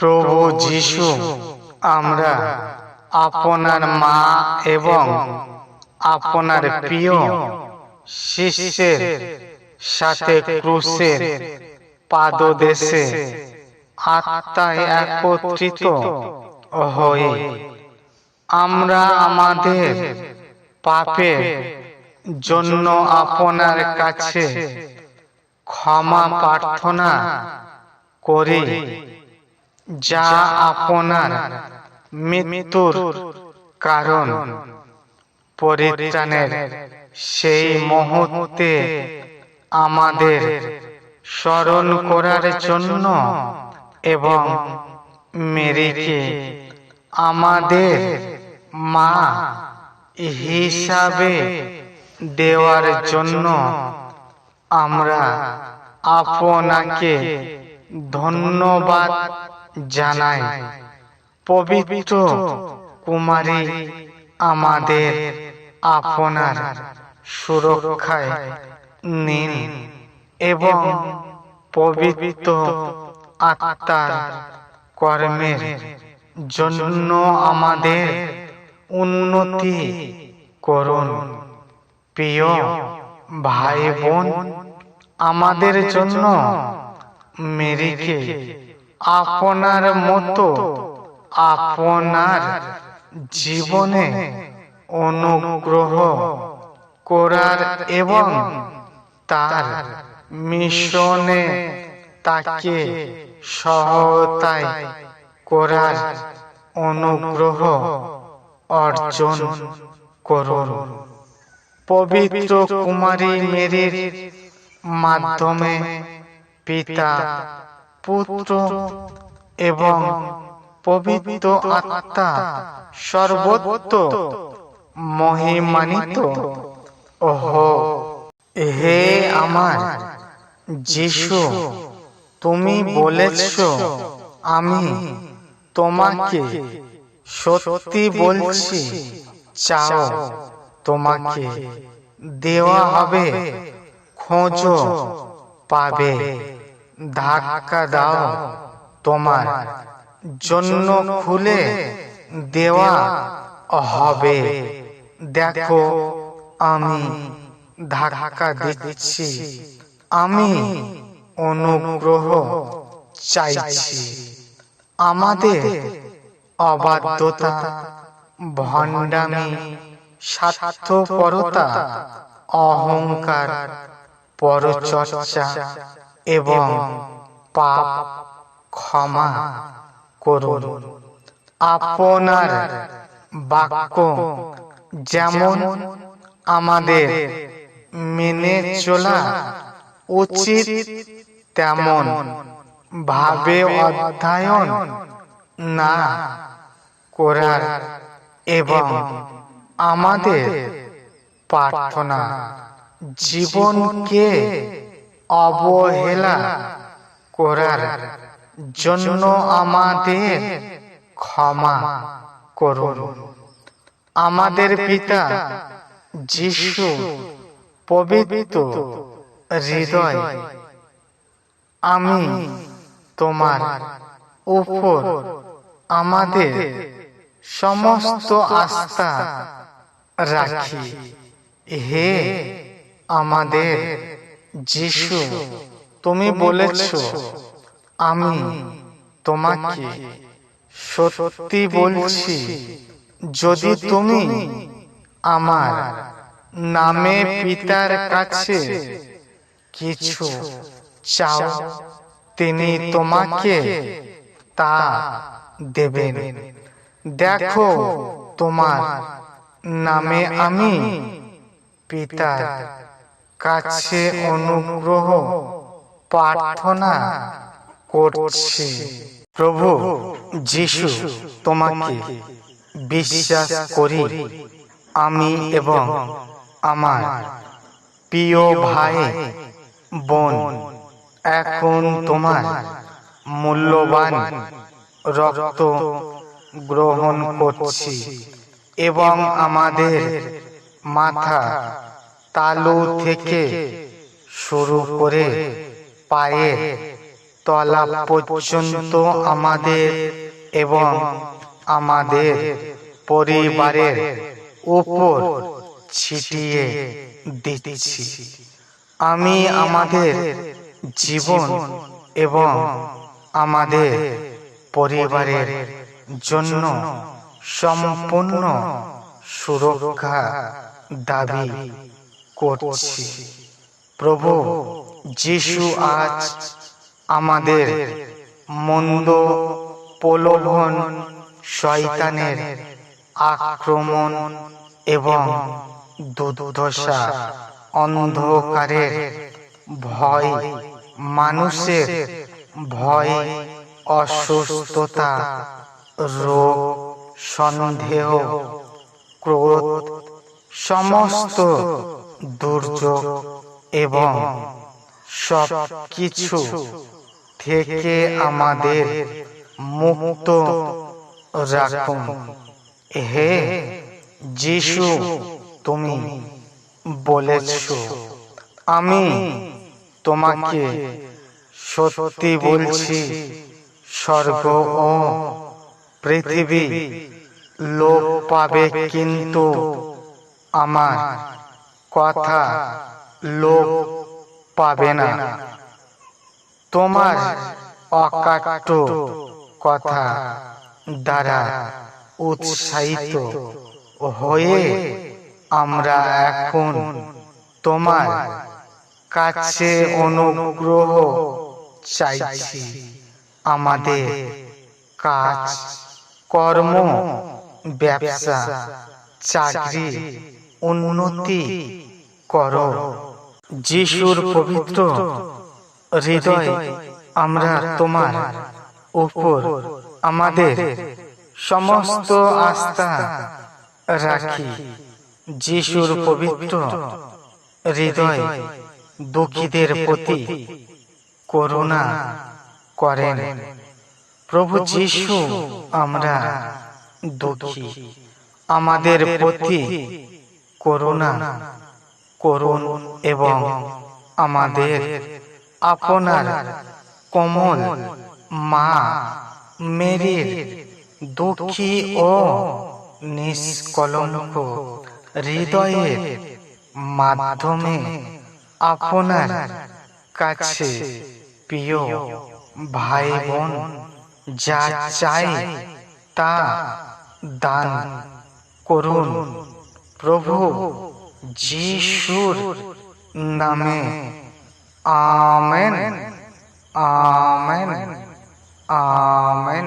প্রভু যিশু, আমরা আপনার মা এবং আপনার প্রিয় শিষ্যের সাথে ক্রুশের পাদদেশে আত্মায় একত্রিত হয়ে আমরা আমাদের পাপের জন্য আপনার কাছে ক্ষমা প্রার্থনা করি। যা আপনার মৃত্যুর কারণ, পরিত্রাণের সেই মুহূর্তে আমাদের স্মরণ করার জন্য এবং মেরিকে আমাদের মা হিসাবে দেওয়ার জন্য আমরা আপনাকে ধন্যবাদ জানাই, পবিত্র কুমারী আমাদের আপনার সুরক্ষায় নিন এবং পবিত্র আত্মার কর্মের জন্য আমাদের উন্নতি করুন। প্রিয় ভাই বোন আমাদের জন্য মেরিকে আপনার মতো আপনার জীবনে অনুগ্রহ করার এবং তার মিশনে তাকে সহায়তায় করার অনুগ্রহ অর্জন করুন। পবিত্র কুমারী মেরির মাধ্যমে পিতা পুত্র এবং পবিত্র আত্মা সর্বত্র মহিমানিত ওহো, হে আমার যিশু, তুমি বলেছ, আমি তোমাকে সত্যি বলছি, চাও তোমাকে দেওয়া হবে, খোঁজো, পাবে। ধাক্কা দাও তোমার জন্য খুলে দেওয়া হবে। দেখো, আমি ধাক্কা দিচ্ছি। আমি অনুগ্রহ চাইছি। আমাদের অবাধ্যতা, ভণ্ডামি, স্বার্থপরতা, অহংকার, পরচর্চা এবং পাপ ক্ষমা করুন। আপনার বাক্য যেমন আমাদের মেনে চলা উচিত, তেমন ভাবে অধ্যয়ন না করার এবং আমাদের প্রার্থনা জীবনকে অবহেলা করার জন্য আমাদের ক্ষমা করুন। আমাদের পিতা যিশু পবিত্র হৃদয়, আমি তোমার উপর আমাদের সমস্ত আস্থা রাখি। হে আমাদের যিশু তুমি বলেছ আমি তোমাকে সত্যি বলছি যদি তুমি আমার নামে পিতার কাছে কিছু চাও তিনি তোমাকে তা দেবেন। দেখো তোমার নামে আমি পিতার কাছে অনুগ্রহ, প্রার্থনা করছি। প্রভু যিশু, তোমাকে বিশ্বাস করি। আমি এবং আমার প্রিয় ভাই, বোন, এখন তোমার মূল্যবান রক্ত গ্রহণ করছি এবং আমাদের মাথা তালু থেকে শুরু করে পায়ে তলা পর্যন্ত আমাদের এবং আমাদের পরিবারের উপর ছিটিয়ে দিচ্ছি। আমি আমাদের জীবন এবং আমাদের পরিবারের জন্য সম্পূর্ণ সুরক্ষা দাবি। করছি। প্রভু, যিশু আজ আমাদের মন্দ প্রলোভন, শয়তানের আক্রমণ এবং দুর্দশা, অন্ধকারের ভয়, মানুষের ভয়, অসুস্থতা, রোগ, সন্দেহ, ক্রোধ, সমস্ত দুর্যোগ এবং সব কিছু থেকে আমাদের মুক্ত রাখুন। হে যিশু, তুমি বলেছ, আমি তোমাকে সত্যি বলছি, স্বর্গ ও পৃথিবী লোপ পাবে কিন্তু আমার কথা লোপ পাবে না। তোমার অকাট্য কথা দ্বারা উৎসাহিত হয়ে আমরা এখন তোমার কাছে অনুগ্রহ চাইছি। আমাদের কাজ কর্ম ব্যবসা, চাকরি উন্নতি করো। যিশুর পবিত্র হৃদয় আমরা তোমার উপর, আমাদের সমস্ত আস্থা রাখি। যিশুর পবিত্র হৃদয় দুঃখীদের প্রতি করুণা করেন। প্রভু যিশু আমরা দুঃখী। আমাদের প্রতি করুণা করুন এবং আমাদের আপনার কোমল মা মেরির দুঃখী ও নিষ্কলঙ্ক হৃদয়ের মাধ্যমে আপনার কাছে প্রিয় ভাই বোন যা চাই তা দান করুন। প্রভু যিশুর নামে আমেন আমেন আমেন